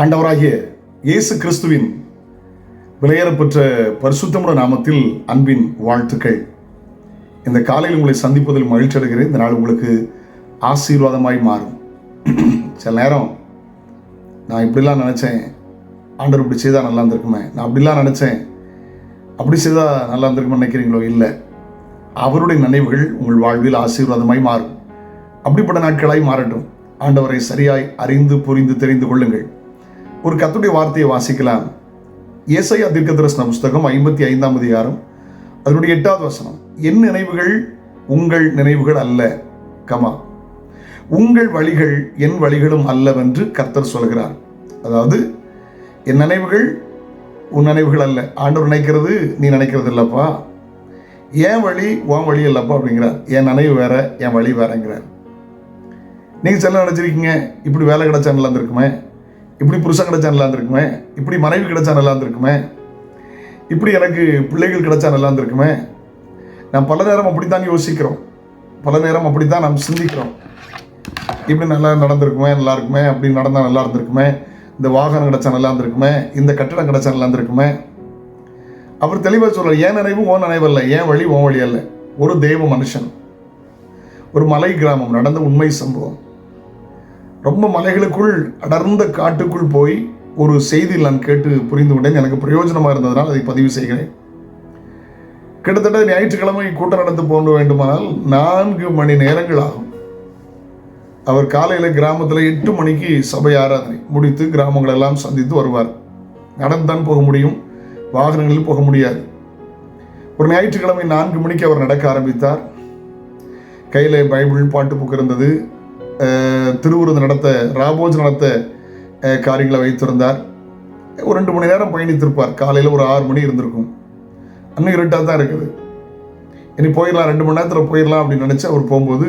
ஆண்டவராகிய இயேசு கிறிஸ்துவின் விலையேறப்பெற்ற பரிசுத்தமுட நாமத்தில் அன்பின் வாழ்த்துக்கள். இந்த காலையில் உங்களை சந்திப்பதில் மகிழ்ச்சி அடைகிறேன். இந்த நாள் உங்களுக்கு ஆசீர்வாதமாய் மாறும். சில நேரம் நான் இப்படிலாம் நினச்சேன் ஆண்டவர் இப்படி செய்தால் நல்லா இருந்திருக்குமே. நான் அப்படிலாம் நினச்சேன் அப்படி செய்தால் நல்லா இருந்திருக்குமே நினைக்கிறீங்களோ? இல்லை. அவருடைய நினைவுகள் உங்கள் வாழ்வில் ஆசீர்வாதமாய் மாறும். அப்படிப்பட்ட நாட்களாய் மாறட்டும். ஆண்டவரை சரியாய் அறிந்து புரிந்து தெரிந்து கொள்ளுங்கள். ஒரு கத்துடைய வார்த்தையை வாசிக்கலாம். ஏசையா தீர்க்கதரிசன புஸ்தகம் ஐம்பத்தி ஐந்தாம் அதிகாரம் அதனுடைய எட்டாவது வசனம் என் நினைவுகள் உங்கள் நினைவுகள் அல்ல கமா. உங்கள் வழிகள் என் வழிகளும் அல்லவென்று கர்த்தர் சொல்கிறார். அதாவது என் நினைவுகள் உன் நினைவுகள் அல்ல. ஆண்டவர் நினைக்கிறது நீ நினைக்கிறது இல்லப்பா. என் வழி உன் வழி இல்லப்பா அப்படிங்கிறார். என் நினைவு வேற என் வழி வேறங்கிறார். நீங்கள் செல்ல நினச்சிருக்கீங்க இப்படி வேலை கிடைச்சா நல்லா இருந்திருக்குமே. இப்படி புருஷன் கிடைச்சா நல்லா இருந்திருக்குமே? இப்படி மனைவி கிடைச்சா நல்லா இருந்திருக்குமே? இப்படி எனக்கு பிள்ளைகள் கிடைச்சா நல்லா இருந்திருக்குமே? நான் பல நேரம் அப்படித்தான் யோசிக்கிறோம். பல நேரம் அப்படித்தான் நாம் சிந்திக்கிறோம். இப்படி நல்லா நடந்திருக்குமே நல்லா இருக்குமே அப்படி நடந்தால் நல்லா இருந்திருக்குமே? இந்த வாகனம் கிடைச்சா நல்லா இருந்திருக்குமே? இந்த கட்டடம் கிடைச்சா நல்லா இருந்திருக்குமே? அவர் தெளிவாக சொல்றார் ஏன் நினைவு ஓன் நினைவு இல்லை ஏன் வழி ஓன் வழி அல்ல. ஒரு தெய்வ மனுஷன் ஒரு மலை கிராமம் நடந்த உண்மை சம்பவம். ரொம்ப மலைகளுக்குள் அடர்ந்த காட்டுக்குள் போய் ஒரு செய்தியில் நான் கேட்டு புரிந்து கொண்டேன். எனக்கு பிரயோஜனமாக இருந்ததுனால் அதை பதிவு செய்கிறேன். கிட்டத்தட்ட ஞாயிற்றுக்கிழமை கூட்டம் நடந்து போக வேண்டுமானால் நான்கு மணி நேரங்கள் ஆகும். அவர் காலையில் கிராமத்தில் எட்டு மணிக்கு சபை ஆராதனை முடித்து கிராமங்களெல்லாம் சந்தித்து வருவார். நடந்துதான் போக முடியும். வாகனங்களில் போக முடியாது. ஒரு ஞாயிற்றுக்கிழமை நான்கு மணிக்கு அவர் நடக்க ஆரம்பித்தார். கையில் பைபிள் பாட்டு புக்கு இருந்தது. திருவிருது நடத்த ராபோஜ் நடத்த காரியங்களை வைத்திருந்தார். ஒரு ரெண்டு மணி நேரம் பயணித்திருப்பார். காலையில் ஒரு ஆறு மணி இருந்திருக்கும். அன்னும் இருட்டாக தான் இருக்குது. இனி போயிடலாம் ரெண்டு மணி நேரத்தில் போயிடலாம் அப்படின்னு நினச்சி அவர் போகும்போது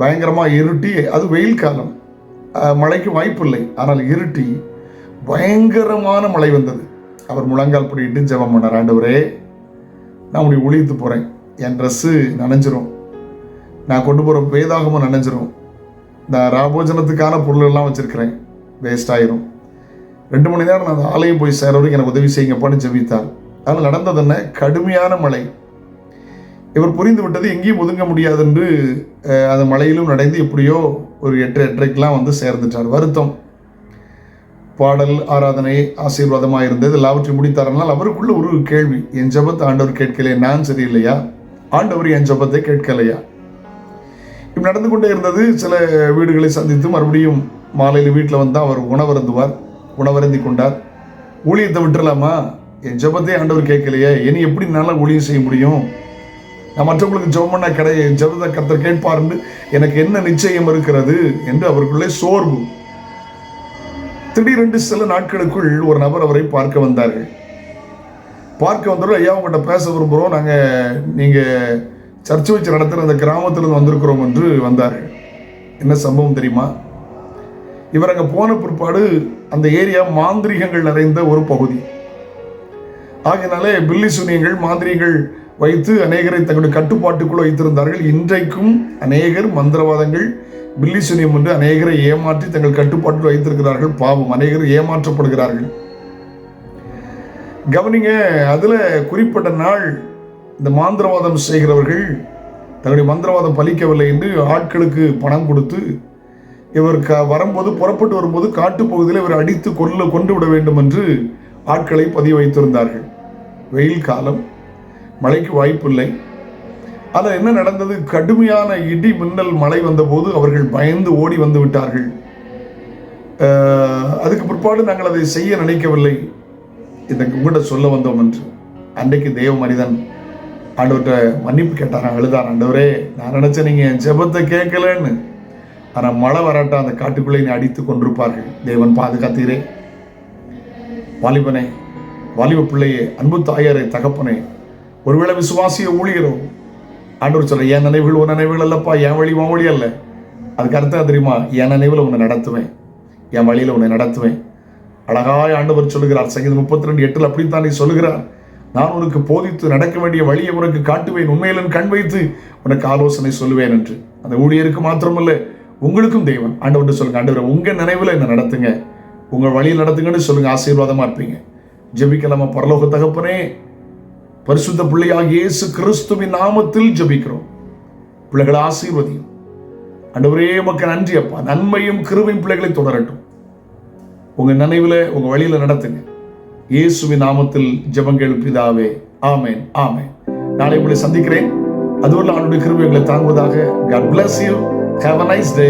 பயங்கரமாக இருட்டி அது வெயில் காலம். மழைக்கு வாய்ப்பு இல்லை. ஆனால் இருட்டி பயங்கரமான மழை வந்தது. அவர் முழங்கால் பிடிக்கிட்டு ஜபம் பண்ணார் ஆண்டவரே நான் உடைய ஒழித்து போகிறேன் என் ட்ரெஸ்ஸு நனைஞ்சிரும். நான் கொண்டு போகிற வேதாகமும் நனைஞ்சிரும். நான் ராபோஜனத்துக்கான பொருளெல்லாம் வச்சுருக்கிறேன். வேஸ்ட் ஆயிரும். ரெண்டு மணி நேரம் நான் அந்த ஆலயம் போய் சேர வரைக்கும் எனக்கு உதவி செய்யுங்கப்பான்னு ஜெபித்தார். அதில் நடந்தது என்ன? கடுமையான மழை. இவர் புரிந்து விட்டது எங்கேயும் ஒதுங்க முடியாது என்று அந்த மழையிலும் நடந்து எப்படியோ ஒரு எட்டு எட்டரைக்கெலாம் வந்து சேர்ந்துட்டார். வருத்தம். பாடல் ஆராதனை ஆசீர்வாதமாக இருந்தது. எல்லாவற்றையும் முடித்தாரனால் அவருக்குள்ள ஒரு கேள்வி என் ஜபத்தை ஆண்டவர் கேட்கலையா? நான் சரியில்லையா? ஆண்டவர் என் ஜெபத்தை கேட்கலையா? நடந்து கொண்டே இருந்தது. சில வீடுகளை சந்தித்து மறுபடியும் மாலையில் வீட்டில் வந்தால் அவர் உணவருந்துவார். உணவருந்தி கொண்டார். ஊழியத்தை விட்டுறலாமா? என் ஜெபத்தை ஆண்டவர் கேட்கலையே. இனி எப்படி என்னால் ஊழியம் செய்ய முடியும்? நான் மற்றவங்களுக்கு ஜெபம் பண்ண கிடை என் ஜெபத்தை கத்தர் கேட்பார்னு எனக்கு என்ன நிச்சயம் இருக்கிறது என்று அவருக்குள்ளே சோர்வு. திடீரென்று சில நாட்களுக்குள் ஒரு நபர் அவரை பார்க்க வந்தார்கள். பார்க்க வந்தவர்கள் ஐயா உங்கள்கிட்ட பேச விரும்புகிறோம் நாங்கள் நீங்கள் சர்ச்சை வச்சு நடத்துகிற அந்த கிராமத்திலிருந்து வந்திருக்கிறோம் என்று வந்தார்கள் என்ன சம்பவம் தெரியுமா? இவர் அங்கே போன பிற்பாடு அந்த ஏரியா மாந்திரிகங்கள் நிறைந்த ஒரு பகுதி. ஆகினாலே பில்லி சூனியங்கள் மாந்திரிகள் வைத்து அநேகரை தங்களுடைய கட்டுப்பாட்டுக்குள் வைத்திருந்தார்கள். இன்றைக்கும் அநேகர் மந்திரவாதங்கள் பில்லி சூனியம் என்று அநேகரை ஏமாற்றி தங்கள் கட்டுப்பாட்டில் வைத்திருக்கிறார்கள். பாவம் அநேகர் ஏமாற்றப்படுகிறார்கள். கவனிங்க அதில் குறிப்பிட்ட நாள் இந்த மாந்திரவாதம் செய்கிறவர்கள் தன்னுடைய மந்திரவாதம் பலிக்கவில்லை என்று ஆட்களுக்கு பணம் கொடுத்து இவர் க வரும்போது புறப்பட்டு வரும்போது காட்டுப்பகுதியில் இவர் அடித்து கொல்ல கொண்டு விட வேண்டும் என்று ஆட்களை பதிவு வைத்திருந்தார்கள் வெயில் காலம் மழைக்கு வாய்ப்பில்லை. அதில் என்ன நடந்தது? கடுமையான இடி மின்னல் மழை வந்தபோது அவர்கள் பயந்து ஓடி வந்து விட்டார்கள். அதுக்கு பிற்பாடு நாங்கள் அதை செய்ய நினைக்கவில்லை. இதை உங்கள்கிட்ட சொல்ல வந்தோம் என்று. அன்றைக்கு தேவ மனிதன் ஆண்டவர்கிட்ட மன்னிப்பு கேட்டாராம் அழுதான் ஆண்டவரே நான் நினைச்சேன் நீங்கள் என் ஜெபத்தை கேட்கலன்னு. ஆனால் மழை வராட்டம் அந்த காட்டுக்குள்ளே நீ அடித்து கொண்டிருப்பார்கள் தேவன் பாதுகாத்தீரே. வாலிபனே வாலிப பிள்ளையே அன்பு தாயாரே தகப்பனே ஒருவேளை விசுவாசிய ஊழியரோ ஆண்டவர் சொல்ல என் நினைவுகள் உன் நினைவுகள் அல்லப்பா என் வழி உன் வழி அல்ல. அதுக்கு அர்த்தம் தெரியுமா? என் நினைவில் உன்னை நடத்துவேன். என் வழியில் உன்னை நடத்துவேன். அழகாய் ஆண்டவர் சொல்லுகிறார். சங்கீதம் முப்பத்தி ரெண்டு எட்டில் அப்படித்தான் நீ சொல்லுகிறார். நான் உனக்கு போதித்து நடக்க வேண்டிய வழியை உனக்கு காட்டுவேன். உண்மையிலன் கண் வைத்து உனக்கு ஆலோசனை சொல்லுவேன் என்று. அந்த ஊழியருக்கு மாத்திரமல்ல உங்களுக்கும் தெய்வன் ஆண்டவர்கிட்ட சொல்லுங்க ஆண்டவர் உங்க நினைவில் என்ன நடத்துங்க. உங்கள் வழியில் நடத்துங்கன்னு சொல்லுங்க ஆசீர்வாதமா இருப்பீங்க. ஜபிக்கலாமா பரலோக தகப்பனே? பரிசுத்த பிள்ளையாக இயேசு கிறிஸ்துவின் நாமத்தில் ஜெபிக்கிறோம். பிள்ளைகளை ஆசீர்வதியும். ஆண்டவரே மக்கள் நன்றி அப்பா. நன்மையும் கிருவையும் பிள்ளைகளை தொடரட்டும். உங்கள் நினைவில் உங்கள் வழியில் நடத்துங்க. இயேசுவின் நாமத்தில் ஜபங்கள் பிதாவே ஆமேன் ஆமேன். நாளை உங்களை சந்திக்கிறேன். அதுவரை அவனுடைய கிருபைகளை தாங்குவதாக God bless you have a nice day